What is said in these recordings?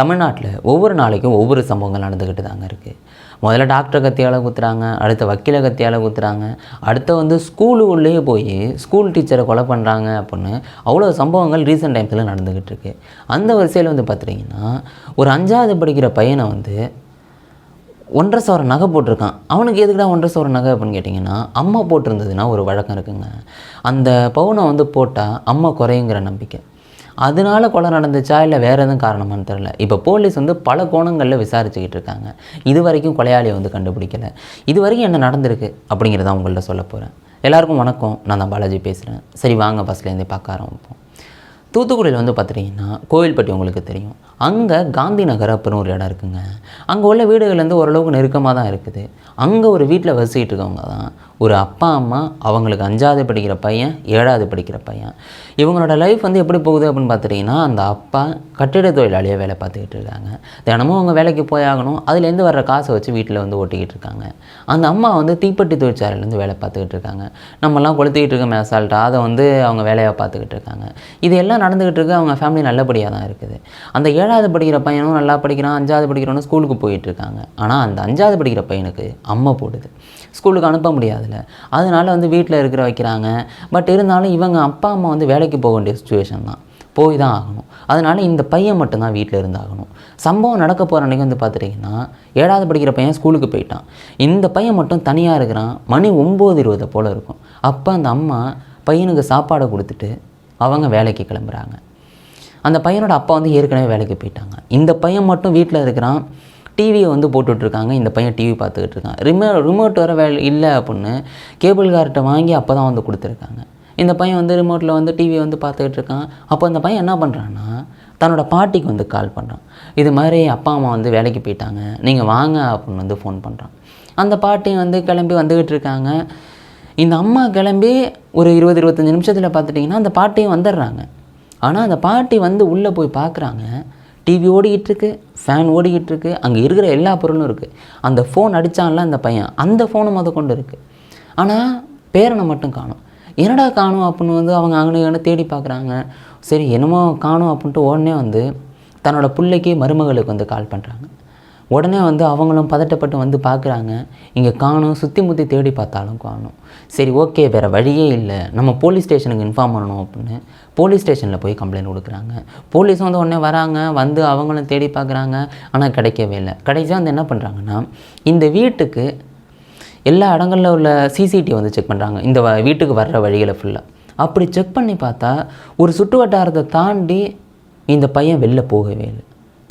தமிழ்நாட்டில் ஒவ்வொரு நாளைக்கும் ஒவ்வொரு சம்பவங்கள் நடந்துக்கிட்டு தாங்க இருக்குது முதல்ல டாக்டர் கத்தியால் குத்துறாங்க அடுத்த வக்கீல கத்தியால் குத்துறாங்க அடுத்த வந்து ஸ்கூலுக்குள்ளேயே போய் ஸ்கூல் டீச்சரை கொலை பண்ணுறாங்க அப்படின்னு அவ்வளோ சம்பவங்கள் ரீசெண்ட் டைம்ஸில் நடந்துக்கிட்டு இருக்கு. அந்த வரிசையில் வந்து பார்த்துட்டிங்கன்னா ஒரு அஞ்சாவது படிக்கிற பையனை வந்து ஒன்றரை சவர நகை போட்டிருக்கான். அவனுக்கு எதுக்குடா ஒன்றரை சவர நகை அப்படின்னு கேட்டிங்கன்னா அம்மா போட்டிருந்ததுன்னா ஒரு வழக்கம் இருக்குங்க. அந்த பவுனை வந்து போட்டால் அம்மா குறையுங்கிற நம்பிக்கை. அதனால கொலை நடந்துச்சா இல்லை வேறு எதுவும் காரணமான்னு தெரில இப்போ போலீஸ் வந்து பல கோணங்களில் விசாரிச்சுக்கிட்டு இருக்காங்க. இது வரைக்கும் கொலையாளியை வந்து கண்டுபிடிக்கல. இது வரைக்கும் என்ன நடந்திருக்கு அப்படிங்கிறத உங்கள்கிட்ட சொல்ல போகிறேன் எல்லாருக்கும் வணக்கம். நான் தான் பாலாஜி பேசுகிறேன் சரி வாங்க பஸ்லேருந்தே பார்க்க ஆரம்பிப்போம். தூத்துக்குடியில் வந்து பார்த்துட்டிங்கன்னா கோவில்பட்டி உங்களுக்கு தெரியும். அங்கே காந்தி நகர் அப்படின்னு ஒரு இடம் இருக்குங்க. அங்கே உள்ள வீடுகள்லேருந்து ஓரளவுக்கு நெருக்கமாக தான் இருக்குது. அங்கே ஒரு வீட்டில் வசிக்கிட்டு இருக்கவங்க தான். ஒரு அப்பா அம்மா அவங்களுக்கு அஞ்சாவது படிக்கிற பையன் ஏழாவது படிக்கிற பையன். இவங்களோட லைஃப் வந்து எப்படி போகுது அப்படின்னு பார்த்துட்டிங்கன்னா அந்த அப்பா கட்டிட தொழிலாளியாக வேலை பார்த்துக்கிட்டு இருக்காங்க. தினமும் அவங்க வேலைக்கு போய் ஆகணும். அதுலேருந்து வர்ற காசை வச்சு வீட்டில் வந்து ஓட்டிக்கிட்டு இருக்காங்க. அந்த அம்மா வந்து தீப்பெட்டி தொழிற்சாலையிலேருந்து வேலை பார்த்துக்கிட்டு இருக்காங்க. நம்மலாம் கொளுத்திக்கிட்டு இருக்க மேசால்ட்டா அதை வந்து அவங்க வேலையாக பார்த்துக்கிட்டு இருக்காங்க. இது எல்லாம் நடந்துக்கிட்டு இருக்கு அவங்க ஃபேமிலி நல்லபடியாக தான் இருக்குது. அந்த ஏழாவது படிக்கிற பையனும் நல்லா படிக்கிறான் அஞ்சாவது படிக்கிறவனும் ஸ்கூலுக்கு போயிட்டு இருக்காங்க. ஆனால் அந்த அஞ்சாவது படிக்கிற பையனுக்கு அம்மா போடுது. ஸ்கூலுக்கு அனுப்ப முடியாதுல்ல. அதனால வந்து வீட்டில் இருக்கிற வைக்கிறாங்க. பட் இருந்தாலும் இவங்க அப்பா அம்மா வந்து வேலைக்கு போக வேண்டிய சுச்சுவேஷன் தான். போய் தான் ஆகணும். அதனால இந்த பையன் மட்டும்தான் வீட்டில் இருந்தாகணும். சம்பவம் நடக்க போகிற அன்றைக்கி வந்து பார்த்துட்டிங்கன்னா ஏழாவது படிக்கிற பையன் ஸ்கூலுக்கு போயிட்டான். இந்த பையன் மட்டும் தனியாக இருக்கிறான். மணி ஒம்பது இருபதை போல் இருக்கும். அப்போ அந்த அம்மா பையனுக்கு சாப்பாடை கொடுத்துட்டு அவங்க வேலைக்கு கிளம்புறாங்க. அந்த பையனோட அப்பா வந்து ஏற்கனவே வேலைக்கு போயிட்டாங்க. இந்த பையன் மட்டும் வீட்டில் இருக்கிறான். டிவியை வந்து போட்டுட்ருக்காங்க. இந்த பையன் டிவி பார்த்துக்கிட்டு இருக்கான் ரிமோ ரிமோட் வர வேலை இல்லை அப்படின்னு கேபிள் கார்ட்டை வாங்கி அப்போ தான் வந்து கொடுத்துருக்காங்க. இந்த பையன் வந்து ரிமோட்டில் வந்து டிவியை வந்து பார்த்துக்கிட்டு இருக்கான் அப்போ அந்த பையன் என்ன பண்ணுறான்னா தன்னோட பாட்டிக்கு வந்து கால் பண்ணுறான் இது மாதிரி அப்பா அம்மா வந்து வேலைக்கு போயிட்டாங்க. நீங்கள் வாங்க அப்படின்னு வந்து ஃபோன் பண்ணுறான் அந்த பாட்டி வந்து கிளம்பி வந்துக்கிட்டு இருக்காங்க இந்த அம்மா கிளம்பி ஒரு இருபது இருபத்தஞ்சி நிமிஷத்தில் பார்த்துட்டிங்கன்னா அந்த பாட்டியும் வந்துடுறாங்க. ஆனால் அந்த பாட்டி வந்து உள்ளே போய் பார்க்குறாங்க. டிவி ஓடிக்கிட்டு இருக்கு ஃபேன் ஓடிக்கிட்டு இருக்கு அங்கே இருக்கிற எல்லா பொருளும் இருக்குது அந்த ஃபோன் அடித்தான்ல அந்த பையன். அந்த ஃபோனும் அதை கொண்டு இருக்குது ஆனால் பேரனை மட்டும் காணும். என்னடா காணும் அப்படின்னு வந்து அவங்க அங்கே இங்கே தேடி பார்க்குறாங்க. சரி என்னமோ காணும் அப்படின்ட்டு உடனே வந்து தன்னோட பிள்ளைக்கு மருமகளுக்கு வந்து கால் பண்ணுறாங்க உடனே வந்து அவங்களும் பதட்டப்பட்டு வந்து பார்க்குறாங்க. இங்கே காணும் சுற்றி முற்றி தேடி பார்த்தாலும் காணும். சரி ஓகே வேறு வழியே இல்லை. நம்ம போலீஸ் ஸ்டேஷனுக்கு இன்ஃபார்ம் பண்ணணும் அப்படின்னு போலீஸ் ஸ்டேஷனில் போய் கம்ப்ளைண்ட் கொடுக்குறாங்க. போலீஸ் வந்து உடனே வராங்க வந்து அவங்களும் தேடி பார்க்குறாங்க. ஆனால் கிடைக்கவே இல்லை. கடைசியாக வந்து என்ன பண்ணுறாங்கன்னா இந்த வீட்டுக்கு எல்லா இடங்களில் உள்ள சிசிடி வந்து செக் பண்ணுறாங்க இந்த வ- வீட்டுக்கு வர்ற வழிகளை ஃபுல்லாக அப்படி செக் பண்ணி பார்த்தா ஒரு சுற்று வட்டாரத்தை தாண்டி இந்த பையன் வெளில போகவே இல்லை.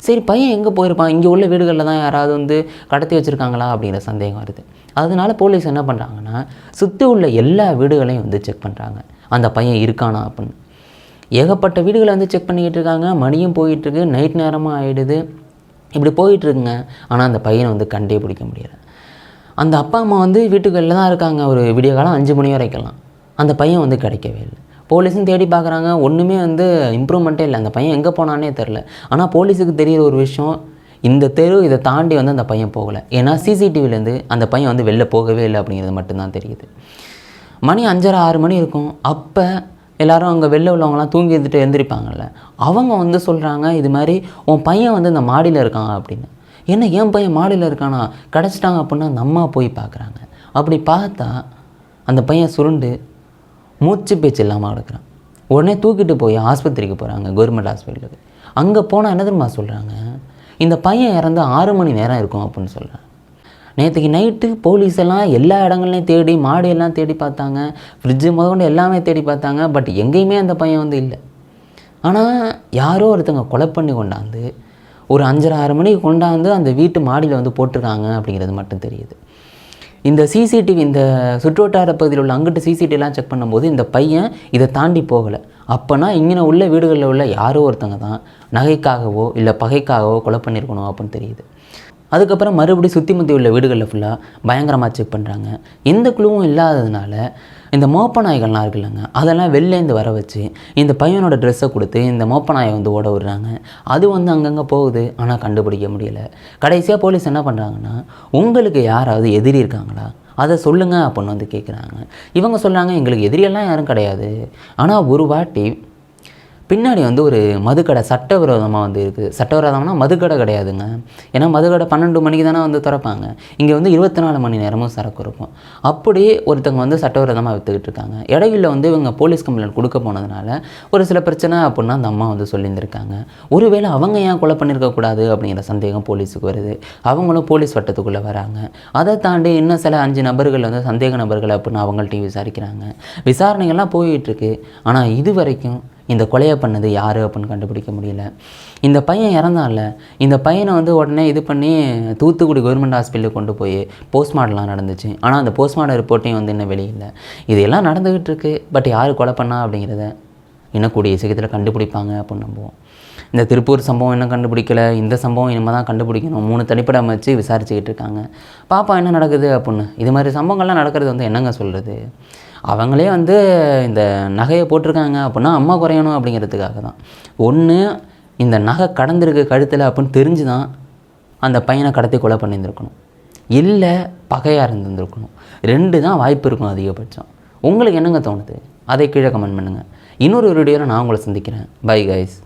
சரி பையன் எங்கே போயிருப்பான்? இங்கே உள்ள வீடுகளில் தான் யாராவது வந்து கடத்தி வச்சுருக்காங்களா? அப்படிங்கிற சந்தேகம் வருது. அதனால போலீஸ் என்ன பண்ணுறாங்கன்னா சுற்றி உள்ள எல்லா வீடுகளையும் வந்து செக் பண்ணுறாங்க அந்த பையன் இருக்கானா அப்படின்னு. ஏகப்பட்ட வீடுகளை வந்து செக் பண்ணிக்கிட்டு இருக்காங்க. மணியும் போயிட்டுருக்கு. நைட் நேரமாக ஆகிடுது இப்படி போயிட்டுருக்குங்க. ஆனால் அந்த பையனை வந்து கண்டே பிடிக்க முடியல. அந்த அப்பா அம்மா வந்து வீட்டுக்குள்ளே தான் இருக்காங்க. ஒரு விடிய காலம் அஞ்சு மணி வரைக்கலாம் அந்த பையன் வந்து கிடைக்கவே இல்லை. போலீஸும் தேடி பார்க்குறாங்க. ஒன்றுமே வந்து இம்ப்ரூவ்மெண்ட்டே இல்லை. அந்த பையன் எங்கே போனானே தெரில. ஆனால் போலீஸுக்கு தெரியிற ஒரு விஷயம் இந்த தெரு இதை தாண்டி வந்து அந்த பையன் போகலை. ஏன்னா சிசிடிவிலேருந்து அந்த பையன் வந்து வெளில போகவே இல்லை அப்படிங்கிறது மட்டும்தான் தெரியுது. மணி அஞ்சரை ஆறு மணி இருக்கும். அப்போ எல்லோரும் அங்கே வெளில உள்ளவங்களாம் தூங்கி இருந்துட்டு எழுந்திரிப்பாங்கல்ல அவங்க வந்து சொல்கிறாங்க இது மாதிரி உன் பையன் வந்து இந்த மாடியில் இருக்கான் அப்படின்னு. என்ன என் பையன் மாடியில் இருக்கானா? கிடச்சிட்டாங்க அப்படின்னா அந்த அம்மா போய் பார்க்குறாங்க. அப்படி பார்த்தா அந்த பையன் சுருண்டு மூச்சு பேச்சு இல்லாமல் கிடக்குறான் உடனே தூக்கிட்டு போய் ஆஸ்பத்திரிக்கு போகிறாங்க கவர்மெண்ட் ஹாஸ்பிட்டலுக்கு அங்கே போனால் என்ன தெரியுமா சொல்கிறாங்க இந்த பையன் இறந்து ஆறு மணி நேரம் இருக்கும் அப்படின்னு சொல்கிறேன் நேற்றுக்கு நைட்டு போலீஸ் எல்லாம் எல்லா இடங்கள்லையும் தேடி மாடு எல்லாம் தேடி பார்த்தாங்க. ஃப்ரிட்ஜு முதற்கொண்டு எல்லாமே தேடி பார்த்தாங்க. பட் எங்கேயுமே அந்த பையன் வந்து இல்லை. ஆனால் யாரோ ஒருத்தங்க கொலை பண்ணி கொண்டாந்து ஒரு அஞ்சரை ஆறு மணிக்கு கொண்டாந்து அந்த வீட்டு மாடியில் வந்து போட்டிருக்காங்க அப்படிங்கிறது மட்டும் தெரியுது. இந்த சிசிடிவி இந்த சுற்றுவட்டார பகுதியில் உள்ள அங்கிட்டு சிசிடிவிலாம் செக் பண்ணும்போது இந்த பையன் இதை தாண்டி போகலை. அப்போனா இங்கே உள்ள வீடுகளில் உள்ள யாரோ ஒருத்தங்க தான் நகைக்காகவோ இல்லை பகைக்காகவோ கொலை பண்ணியிருக்கணும் அப்படின்னு தெரியுது. அதுக்கப்புறம் மறுபடியும் சுற்றி முத்தி உள்ள வீடுகளில் ஃபுல்லாக பயங்கரமாக செக் பண்ணுறாங்க எந்த குழுவும் இல்லாததுனால இந்த மோப்ப நாய்கள்லாம் இருக்குல்லங்க அதெல்லாம் வெளிலேருந்து வர வச்சு இந்த பையனோட ட்ரெஸ்ஸை கொடுத்து இந்த மோப்ப நாயை வந்து ஓட விடுறாங்க. அது வந்து அங்கங்கே போகுது ஆனால் கண்டுபிடிக்க முடியல. கடைசியாக போலீஸ் என்ன பண்ணுறாங்கன்னா உங்களுக்கு யாராவது எதிரி இருக்காங்களா? அதை சொல்லுங்கள் அப்படின்னு வந்து கேட்குறாங்க இவங்க சொல்கிறாங்க எங்களுக்கு எதிரியெல்லாம் யாரும் கிடையாது. ஆனால் ஒரு வாட்டி பின்னாடி வந்து ஒரு மதுக்கடை சட்டவிரோதமாக வந்து இருக்குது. சட்டவிரோதம்னா மதுக்கடை கிடையாதுங்க. ஏன்னா மதுக்கடை பன்னெண்டு மணிக்கு தானே வந்து திறப்பாங்க. இங்கே வந்து இருபத்தி நாலு மணி நேரமும் சரக்கு இருக்கும். அப்படியே ஒருத்தவங்க வந்து சட்டவிரோதமாக விற்றுக்கிட்டு இருக்காங்க. இடையில வந்து இவங்க போலீஸ் கம்ப்ளைண்ட் கொடுக்க போனதுனால ஒரு சில பிரச்சனை அப்படின்னா அந்த அம்மா வந்து சொல்லியிருந்திருக்காங்க. ஒருவேளை அவங்க ஏன் கொலை பண்ணியிருக்கக்கூடாது அப்படிங்கிற சந்தேகம் போலீஸுக்கு வருது. அவங்களும் போலீஸ் வட்டத்துக்குள்ளே வராங்க. அதை தாண்டி இன்னும் சில அஞ்சு நபர்கள் வந்து சந்தேக நபர்கள் அப்படின்னு அவங்கள்ட்டையும் விசாரிக்கிறாங்க. விசாரணைகள்லாம் போயிட்டுருக்கு ஆனால் இது வரைக்கும் இந்த கொலையை பண்ணது யார் அப்படின்னு கண்டுபிடிக்க முடியல. இந்த பையன் இறந்தான்ல இந்த பையனை வந்து உடனே இது பண்ணி தூத்துக்குடி கவர்மெண்ட் ஹாஸ்பிட்டலுக்கு கொண்டு போய் போஸ்ட்மார்ட்டம்லாம் நடந்துச்சு. ஆனால் அந்த போஸ்ட்மார்ட்டம் ரிப்போர்ட்டையும் வந்து இன்னும் வெளியில்லை. இதெல்லாம் நடந்துக்கிட்டு இருக்கு. பட் யார் கொலை பண்ணா அப்படிங்கிறத இன்னும் கூடிய சீக்கிரத்தில் கண்டுபிடிப்பாங்க அப்படின்னு நம்புவோம். இந்த திருப்பூர் சம்பவம் இன்னும் கண்டுபிடிக்கல. இந்த சம்பவம் இனிமேல் தான் கண்டுபிடிக்கணும். மூணு தனிப்படம் வச்சு விசாரிச்சுக்கிட்டு இருக்காங்க. பாப்பா என்ன நடக்குது அப்படின்னு. இது மாதிரி சம்பவங்கள்லாம் நடக்கிறது வந்து என்னங்க சொல்கிறது அவங்களே வந்து இந்த நகையை போட்டிருக்காங்க அப்படின்னா அம்மா குறையணும் அப்படிங்கிறதுக்காக தான். ஒன்று இந்த நகை கடந்திருக்கு கழுத்தில் அப்படின்னு தெரிஞ்சு தான் அந்த பையனை கடத்தி கொலை பண்ணியிருந்துருக்கணும். இல்லை பகையாக இருந்திருந்துருக்கணும். ரெண்டு தான் வாய்ப்பு இருக்கும் அதிகபட்சம். உங்களுக்கு என்னங்க தோணுது? அதை கீழே கமெண்ட் பண்ணுங்கள் இன்னொரு வீடியோவில் நான் உங்களை சந்திக்கிறேன். Bye guys